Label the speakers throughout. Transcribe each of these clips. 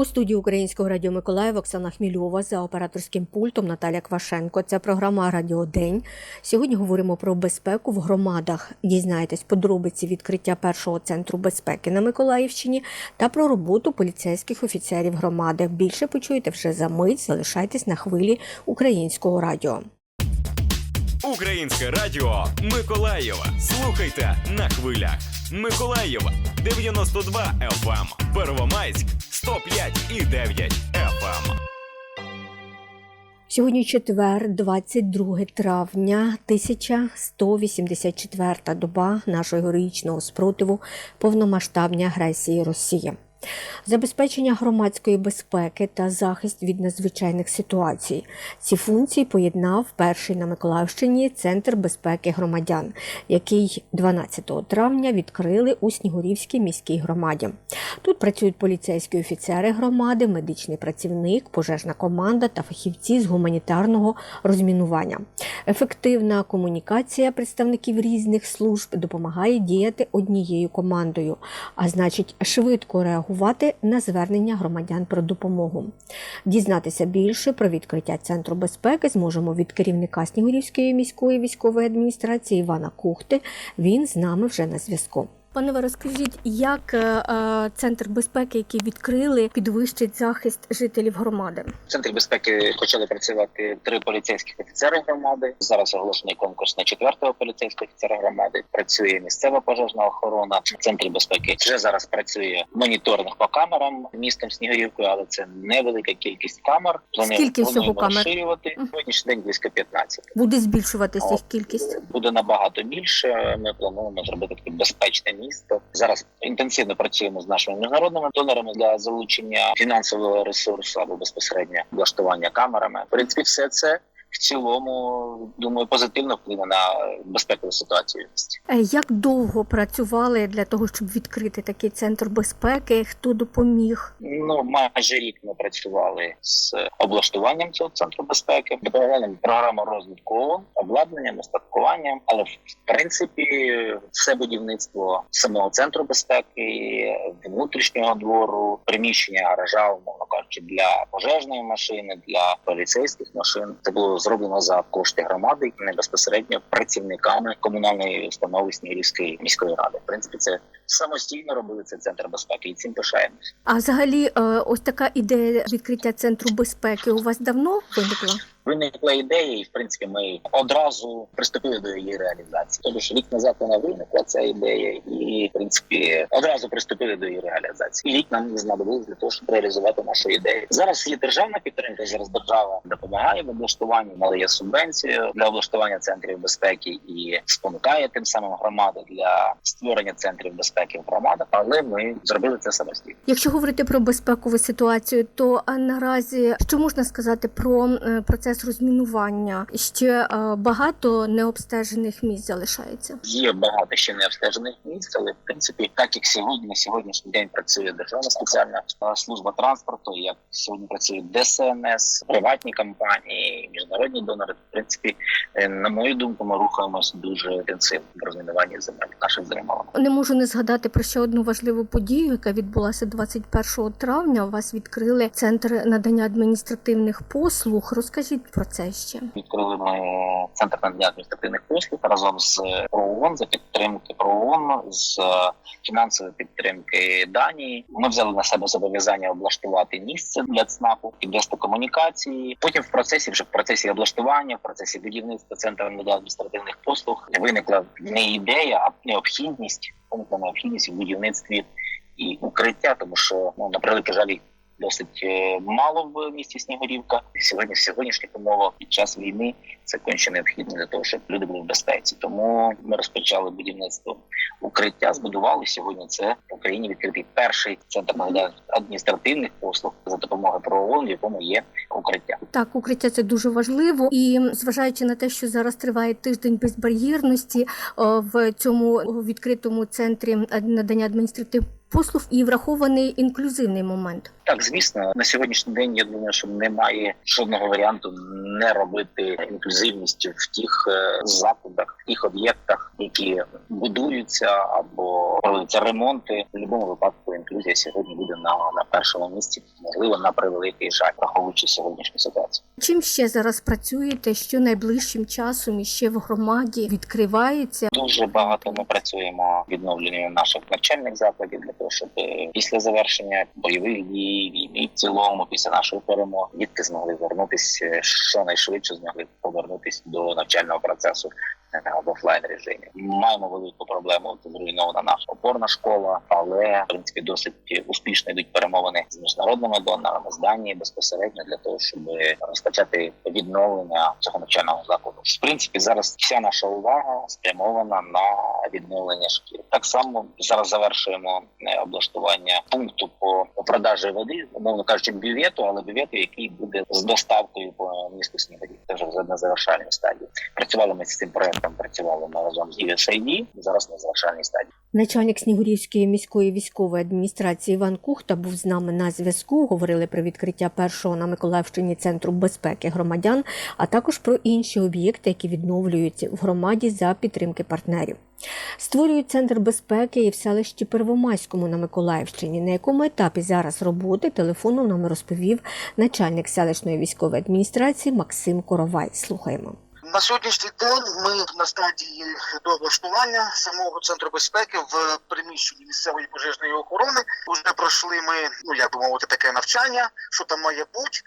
Speaker 1: У студії Українського радіо Миколаїв Оксана Хмільова за операторським пультом Наталя Квашенко. Це програма Радіо День. Сьогодні говоримо про безпеку в громадах. Дізнаєтесь подробиці відкриття першого центру безпеки на Миколаївщині та про роботу поліцейських офіцерів громади. Більше почуєте вже за мить. Залишайтесь на хвилі українського радіо.
Speaker 2: Українське радіо Миколаєва. Слухайте на хвилях. Миколаєва 92 FM. Первомайськ 105 і 9 FM.
Speaker 1: Сьогодні четвер, 22 травня, 1184 доба нашого героїчного спротиву повномасштабній агресії Росії. Забезпечення громадської безпеки та захист від надзвичайних ситуацій. Ці функції поєднав перший на Миколаївщині Центр безпеки громадян, який 12 травня відкрили у Снігурівській міській громаді. Тут працюють поліцейські офіцери громади, медичний працівник, пожежна команда та фахівці з гуманітарного розмінування. Ефективна комунікація представників різних служб допомагає діяти однією командою, а значить, швидко реагувати на звернення громадян про допомогу. Дізнатися більше про відкриття центру безпеки зможемо від керівника Снігурівської міської військової адміністрації Івана Кухти. Він з нами вже на зв'язку. Пане ви розкажіть, як е, е, центр безпеки, який відкрили, підвищить захист жителів громади?
Speaker 3: В центрі безпеки почали працювати три поліцейських офіцери громади. Зараз оголошений конкурс на четвертого поліцейського офіцера громади. Працює місцева пожежна охорона. В центрі безпеки вже зараз працює моніторинг по камерам містом Снігурівкою, але це невелика кількість камер. Вони
Speaker 1: Скільки всього камер?
Speaker 3: розширювати. Сьогоднішній день близько 15.
Speaker 1: Буде збільшуватися їх кількість?
Speaker 3: Буде набагато більше. Ми плануємо зробити таке безпечне місто. Зараз інтенсивно працюємо з нашими міжнародними донорами для залучення фінансового ресурсу або безпосередньо влаштування камерами. В принципі, все це в цілому думаю позитивно вплине на безпекову ситуацію.
Speaker 1: Е, Як довго працювали для того, щоб відкрити такий центр безпеки? Хто допоміг?
Speaker 3: Ну майже рік ми працювали з облаштуванням цього центру безпеки, програма розвитку обладнанням, устаткуванням. Але в принципі все будівництво самого центру безпеки, внутрішнього двору, приміщення гаража, умовно кажучи, для пожежної машини, для поліцейських машин. Це було зроблено за кошти громади, не безпосередньо працівниками комунальної установи Снігурівської міської ради. В принципі, це самостійно робили цей центр безпеки, і цим пишаємось.
Speaker 1: А взагалі, е, ось така ідея відкриття центру безпеки у вас давно виникла?
Speaker 3: Виникла ідея, і в принципі ми одразу приступили до її реалізації. Тобто рік назад вона виникла ця ідея, і в принципі одразу приступили до її реалізації. І рік нам знадобилось для того, щоб реалізувати нашу ідею. Зараз є державна підтримка. Зараз держава допомагає в облаштуванні, надає субвенцію для облаштування центрів безпеки і спонукає тим самим громади для створення центрів безпеки в громадах. Але ми зробили це самостійно.
Speaker 1: Якщо говорити про безпекову ситуацію, то наразі що можна сказати про е, процес розмінування? Ще е, багато необстежених місць залишається.
Speaker 3: Є багато ще не обстежених місць, але в принципі, так як сьогодні на сьогоднішній день працює державна спеціальна служба транспорту, як сьогодні працює ДСНС, приватні компанії, міжнародні донори. В принципі, е, на мою думку, ми рухаємося дуже інтенсивно в розмінуванні земель наших земель.
Speaker 1: Не можу не згадати про ще одну важливу подію, яка відбулася 21 травня. У вас відкрили центр надання адміністративних послуг. Розкажіть про це ще.
Speaker 3: Відкрили ми центр надання адміністративних послуг разом з ПРООН за підтримки ПРООН, з фінансової підтримки Данії. Ми взяли на себе зобов'язання облаштувати місце для ЦНАПу, підвести комунікації. Потім в процесі, вже в процесі облаштування, в процесі будівництва центру надання адміністративних послуг виникла не ідея, а необхідність. Необхідність в будівництві і укриття, тому що ну на превеликий жаль досить е, мало в місті Снігурівка. Сьогодні в сьогоднішніх умовах під час війни це конче необхідно для того, щоб люди були в безпеці. Тому ми розпочали будівництво укриття. Збудували сьогодні. Це в Україні відкритий перший центр адміністративних послуг за допомогою ПРООН, в якому є укриття.
Speaker 1: Так, укриття це дуже важливо, і зважаючи на те, що зараз триває тиждень безбар'єрності в цьому відкритому центрі надання адміністративних послуг і врахований інклюзивний момент.
Speaker 3: Так, звісно, на сьогоднішній день я думаю, що немає жодного варіанту не робити інклюзивність в тих е, закладах, в тих об'єктах, які будуються або проводяться ремонти. В будь-якому випадку інклюзія сьогодні буде на, на першому місці, можливо, на превеликий жаль, враховуючи сьогоднішню ситуацію.
Speaker 1: Чим ще зараз працюєте? Що найближчим часом іще в громаді відкривається?
Speaker 3: Дуже багато ми працюємо відновленням наших навчальних закладів для щоб е, після завершення бойових дій, війни в цілому, після нашої перемоги, дітки змогли вернутися щонайшвидше змогли повернутися до навчального процесу. е, в офлайн режимі. Маємо велику проблему. Це зруйнована наша опорна школа, але в принципі досить успішно йдуть перемовини з міжнародними донорами з Данії безпосередньо для того, щоб розпочати відновлення цього навчального закладу. В принципі, зараз вся наша увага спрямована на відновлення шкіл. Так само зараз завершуємо е, облаштування пункту по продажі води, умовно кажучи, бювету, але бювету, який буде з доставкою по місту Снігурів. Вже на завершальній стадії. Працювали ми з цим проектом, працювали ми разом з USAID, зараз на завершальній стадії.
Speaker 1: Начальник Снігурівської міської військової адміністрації Іван Кухта був з нами на зв'язку. Говорили про відкриття першого на Миколаївщині центру безпеки громадян, а також про інші об'єкти, які відновлюються в громаді за підтримки партнерів. Створюють центр безпеки і в селищі Первомайському на Миколаївщині. На якому етапі зараз роботи телефону нам розповів начальник селищної військової адміністрації Максим Коровай. Слухаємо.
Speaker 4: На сьогоднішній день ми на стадії до облаштування самого центру безпеки в приміщенні місцевої пожежної охорони. Уже пройшли ми, ну як би мовити, таке навчання, що там має бути.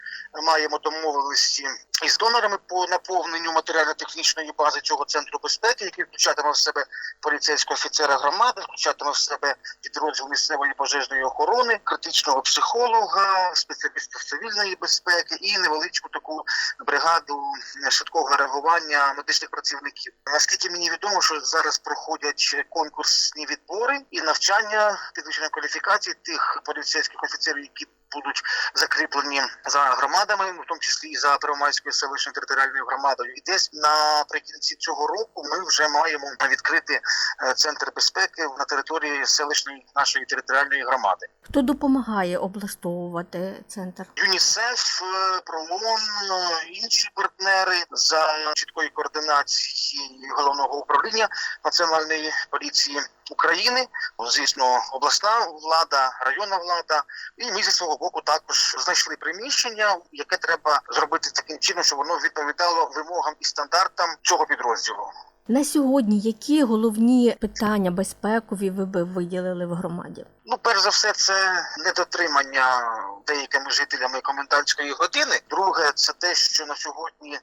Speaker 4: Маємо домовленості із донорами по наповненню матеріально-технічної бази цього центру безпеки, який включатиме в себе поліцейського офіцера громади, включатиме в себе підрозділ місцевої пожежної охорони, критичного психолога, спеціаліста цивільної безпеки і невеличку таку бригаду швидкого реагування медичних працівників. Наскільки мені відомо, що зараз проходять конкурсні відбори і навчання підвищення кваліфікації тих поліцейських офіцерів, які будуть закріплені за громадами, в тому числі і за Первомайською селищною територіальною громадою. І десь наприкінці цього року ми вже маємо відкрити е, центр безпеки на території селищної нашої територіальної громади.
Speaker 1: Хто допомагає облаштовувати центр?
Speaker 4: ЮНІСЕФ, е, ПРООН, е, інші партнери за чіткої координації головного управління національної поліції України, звісно, обласна влада, районна влада, і ми зі свого боку також знайшли приміщення, яке треба зробити таким чином, щоб воно відповідало вимогам і стандартам цього підрозділу.
Speaker 1: На сьогодні які головні питання безпекові ви би виділили в громаді?
Speaker 4: Ну, перш за все, це недотримання деякими жителями комендантської години. Друге, це те, що на сьогодні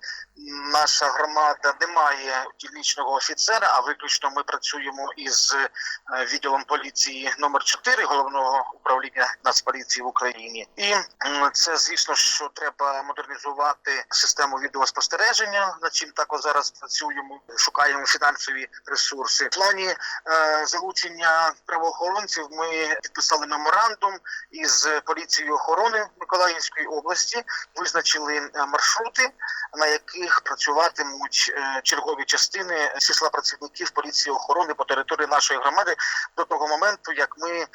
Speaker 4: наша громада не має дільничного офіцера, а виключно ми працюємо із е, відділом поліції номер 4 головного управління Нацполіції в Україні. І це, звісно, що треба модернізувати систему відеоспостереження, над чим також зараз працюємо, шукаємо фінансові ресурси. В плані е, залучення правоохоронців ми підписали меморандум із поліцією охорони Миколаївської області, визначили е, маршрути, на яких працюватимуть е, чергові частини числа працівників поліції охорони по території нашої громади до того моменту, як ми е,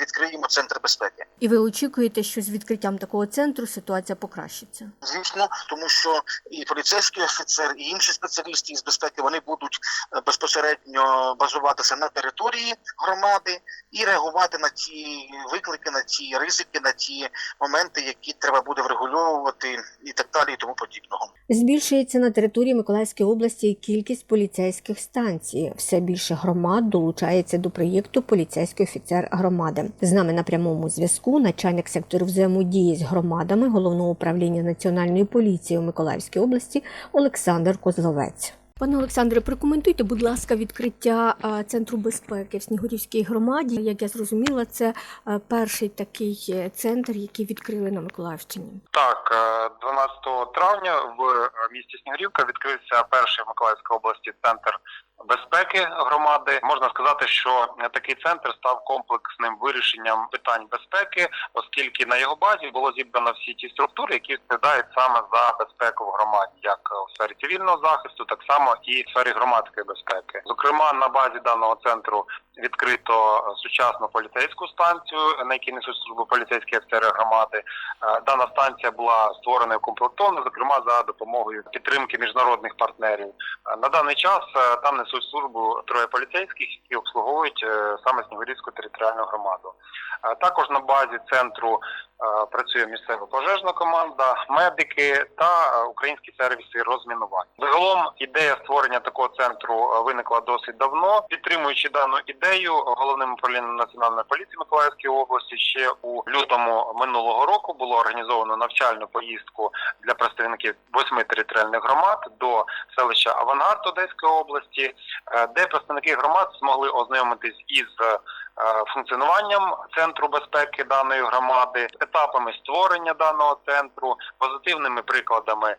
Speaker 4: відкриємо центр безпеки.
Speaker 1: І ви очікуєте, що з відкриттям такого центру ситуація покращиться?
Speaker 4: Звісно, тому що і поліцейський офіцер, і інші спеціалісти із безпеки вони будуть е, безпосередньо базуватися на території громади і реагувати на ті виклики, на ті ризики, на ті моменти, які треба буде врегульовувати, і так далі, і тому подібного.
Speaker 1: Збільшується на території Миколаївської області кількість поліцейських станцій. Все більше громад долучається до проєкту Поліцейський офіцер громади. З нами на прямому зв'язку начальник сектору взаємодії з громадами головного управління національної поліції у Миколаївській області Олександр Козловець. Пане Олександре, прокоментуйте, будь ласка, відкриття центру безпеки в Снігурівській громаді. Як я зрозуміла, це перший такий е, центр, який відкрили на Миколаївщині.
Speaker 5: Так, е, 12 травня в е, місті Снігурівка відкрився перший в Миколаївській області центр безпеки громади. Можна сказати, що такий центр став комплексним вирішенням питань безпеки, оскільки на його базі було зібрано всі ті структури, які відповідають саме за безпеку в громаді, як у сфері цивільного захисту, так само і в сфері громадської безпеки. Зокрема, на базі даного центру відкрито сучасну поліцейську станцію, на якій несуть службу поліцейські офіцери громади. Е, Дана станція була створена і укомплектована, зокрема за допомогою підтримки міжнародних партнерів. Е, На даний час е, там несуть службу троє поліцейських, які обслуговують е, саме Снігурівську територіальну громаду. Е, Також на базі центру е, працює місцева пожежна команда, медики та українські сервіси розмінування. Загалом ідея створення такого центру виникла досить давно. Підтримуючи дану ідею, головним управлінням національної поліції Миколаївської області ще у лютому минулого року було організовано навчальну поїздку для представників восьми територіальних громад до селища Авангард Одеської області, де представники громад змогли ознайомитись із е, функціонуванням центру безпеки даної громади, етапами створення даного центру, позитивними прикладами е,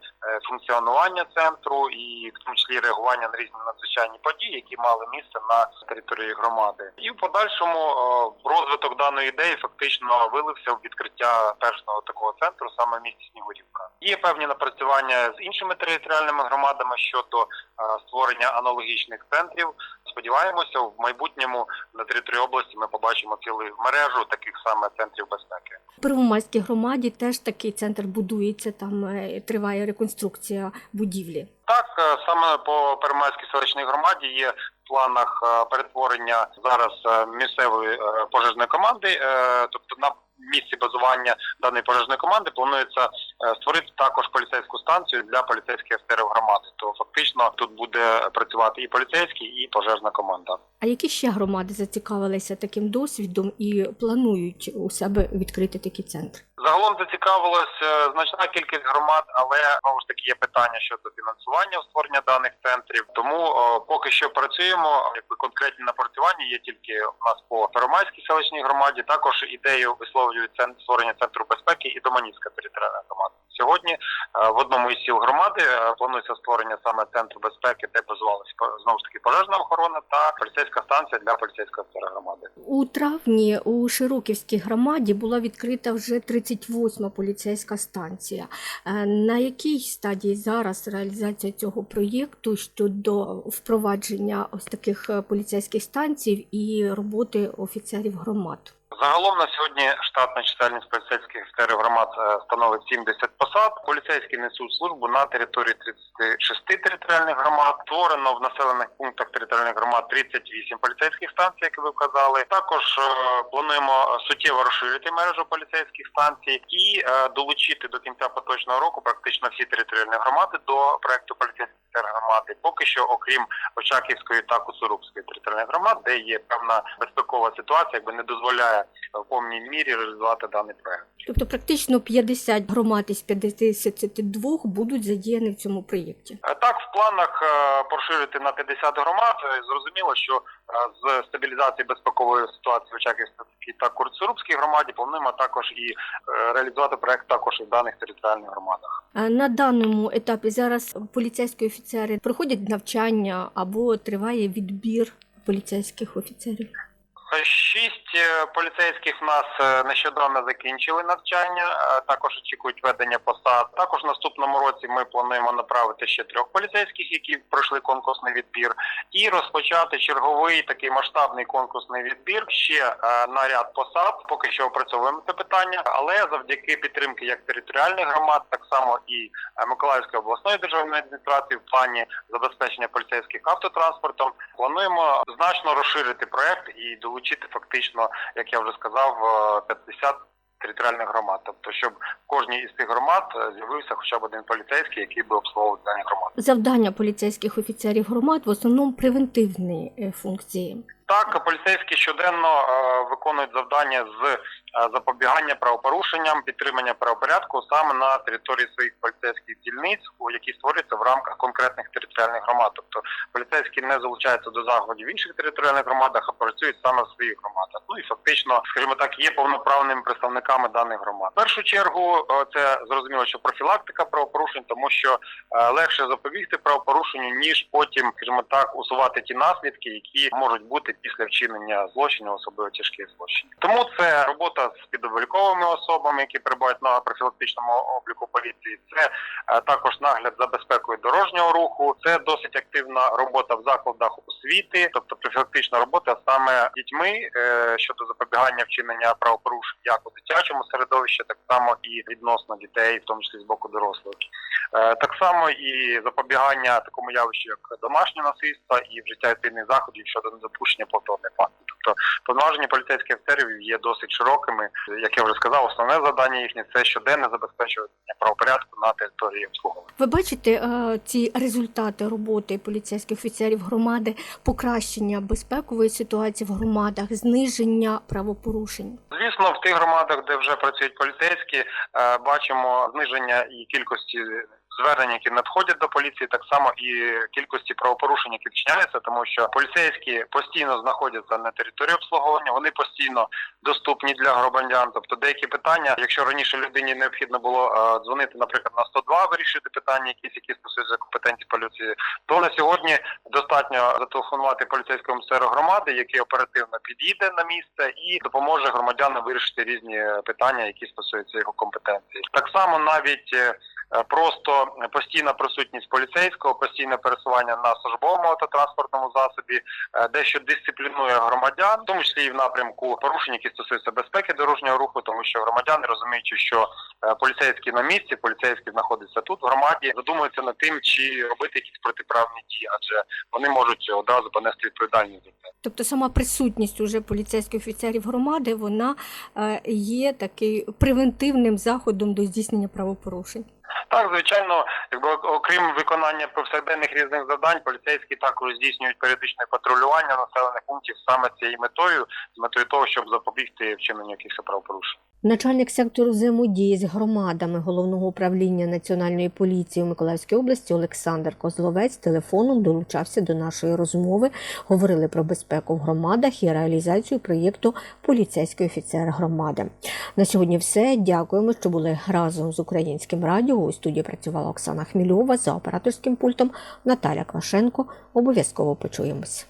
Speaker 5: функціонування центру і в тому числі реагування на різні надзвичайні події, які мали місце на території громади. І в подальшому е, розвиток даної ідеї фактично вилився в відкриття першого такого центру саме в місті Снігурівка. Є певні напрацювання з іншими територіальними громадами щодо е, створення аналогічних центрів. Сподіваємося, в майбутньому на території області ми побачимо цілу мережу таких саме центрів безпеки.
Speaker 1: В Первомайській громаді теж такий центр будується, там е, триває реконструкція будівлі.
Speaker 5: Так, е, саме по Перемайській селищній громаді є в планах е, перетворення зараз місцевої пожежної команди, тобто на місці базування даної пожежної команди планується е, створити також поліцейську станцію для поліцейських офіцерів громади. То фактично тут буде працювати і поліцейський, і пожежна команда.
Speaker 1: А які ще громади зацікавилися таким досвідом і планують у себе відкрити такий центр?
Speaker 5: Загалом зацікавилась е, значна кількість громад, але знову ж таки є питання щодо фінансування створення даних центрів. Тому о, поки що працюємо. Якби конкретні напрацювання є тільки у нас по Первомайській селищній громаді. Також ідею висловлюють центр створення центру безпеки і Доманівська територіальна громада. Сьогодні е, в одному із сіл громади е, планується створення саме центру безпеки, де базувалася знову ж таки пожежна охорона та поліцейська станція для поліцейського офіцера громади.
Speaker 1: У травні у Широківській громаді була відкрита вже 38-ма поліцейська станція. Е, На якій стадії зараз реалізація цього проєкту щодо впровадження ось таких поліцейських станцій і роботи офіцерів громад?
Speaker 5: Загалом на сьогодні штатна чисельність поліцейських офіцерів громад е, становить 70 посад. Поліцейські несуть службу на території 36 територіальних громад. Створено в населених пунктах територіальних громад 38 поліцейських станцій, як ви вказали. Також е, плануємо суттєво розширити мережу поліцейських станцій і е, долучити до кінця поточного року практично всі територіальні громади до проекту поліцейських громади. Поки що, окрім Очаківської та Куцурубської територіальних громад, де є певна безпекова ситуація, якби не дозволяє в повній мірі реалізувати даний проект.
Speaker 1: Тобто практично 50 громад із 52 будуть задіяні в цьому проєкті.
Speaker 5: Е, Так, в планах е, поширити на 50 громад. Е, Зрозуміло, що з стабілізації безпекової ситуації в Очаківській та Курцурубській громаді плануємо також і реалізувати проект також і в даних територіальних громадах.
Speaker 1: На даному етапі зараз поліцейські офіцери проходять навчання або триває відбір поліцейських офіцерів.
Speaker 5: Шість е, поліцейських в нас е, нещодавно закінчили навчання. е, Також очікують ведення посад. Також в наступному році ми плануємо направити ще трьох поліцейських, які пройшли конкурсний відбір, і розпочати черговий такий масштабний конкурсний відбір ще на ряд посад. Поки що опрацьовуємо це питання, але завдяки підтримки як територіальних громад, так само і Миколаївської обласної державної адміністрації в плані забезпечення поліцейських автотранспортом. Плануємо значно розширити проект і долучити фактично, як я вже сказав, е, 50 територіальних громад. Тобто, щоб в кожній із цих громад е, з'явився хоча б один поліцейський, який би обслуговував дані громад.
Speaker 1: Завдання поліцейських офіцерів громад в основному превентивні е, функції.
Speaker 5: Так, поліцейські щоденно е, виконують завдання з е, запобігання правопорушенням, підтримання правопорядку саме на території своїх поліцейських дільниць, які створюються в рамках конкретних територіальних громад. Тобто поліцейські не залучаються до заходів в інших територіальних громадах, а працюють саме в своїх громадах. Ну і фактично, скажімо так, є повноправними представниками даних громад. В першу чергу е, це зрозуміло, що профілактика правопорушень, тому що е, легше запобігти правопорушенню, ніж потім, скажімо так, усувати ті наслідки, які можуть бути після вчинення злочинів, особливо тяжких злочинів. Тому це робота з підобліковими особами, які перебувають на профілактичному обліку поліції. Це е, також нагляд за безпекою дорожнього руху. Це досить активна робота в закладах освіти, тобто профілактична робота саме дітьми е, щодо запобігання вчинення правопорушень як у дитячому середовищі, так само і відносно дітей, в тому числі з боку дорослих. Е, Так само і запобігання такому явищу, як домашнє насильство і вжиття активних заходів щодо недопущення повторних фактів. Тобто повноваження поліцейських офіцерів є досить широкими. Як я вже сказав, основне завдання їхнє це щоденне забезпечування правопорядку на території обслуговування.
Speaker 1: Ви бачите е, ці результати роботи поліцейських офіцерів громади, покращення безпекової ситуації в громадах, зниження правопорушень?
Speaker 5: Звісно, в тих громадах, де вже працюють поліцейські, е, бачимо зниження і кількості звернень, які надходять до поліції, так само і кількості правопорушень, які вчиняються, тому що поліцейські постійно знаходяться на території обслуговування, вони постійно доступні для громадян. Тобто деякі питання, якщо раніше людині необхідно було е, дзвонити, наприклад, на 102, вирішити питання, якісь які стосуються компетенції поліції, то на сьогодні достатньо зателефонувати поліцейському офіцеру громади, який оперативно підійде на місце і допоможе громадянам вирішити різні питання, які стосуються його компетенції. Так само навіть е, просто постійна присутність поліцейського, постійне пересування на службовому автотранспортному засобі, е, дещо дисциплінує громадян, в тому числі і в напрямку порушень, які стосуються безпеки дорожнього руху, тому що громадяни розуміючи, що е, поліцейські на місці, поліцейські знаходяться тут в громаді, задумуються над тим, чи робити якісь протиправні дії, адже вони можуть одразу понести відповідальність за це.
Speaker 1: Тобто сама присутність уже поліцейських офіцерів громади вона е, є такий превентивним заходом до здійснення правопорушень.
Speaker 5: Так, звичайно, окрім виконання повсякденних різних завдань, поліцейські також здійснюють періодичне патрулювання населених пунктів саме цією метою, з метою того, щоб запобігти вчиненню якихось правопорушень.
Speaker 1: Начальник сектору взаємодії з громадами головного управління національної поліції у Миколаївській області Олександр Козловець телефоном долучався до нашої розмови. Говорили про безпеку в громадах і реалізацію проєкту Поліцейський офіцер громади. На сьогодні все. Дякуємо, що були разом з українським радіо. У студії працювала Оксана Хмільова за операторським пультом Наталя Квашенко. Обов'язково почуємось.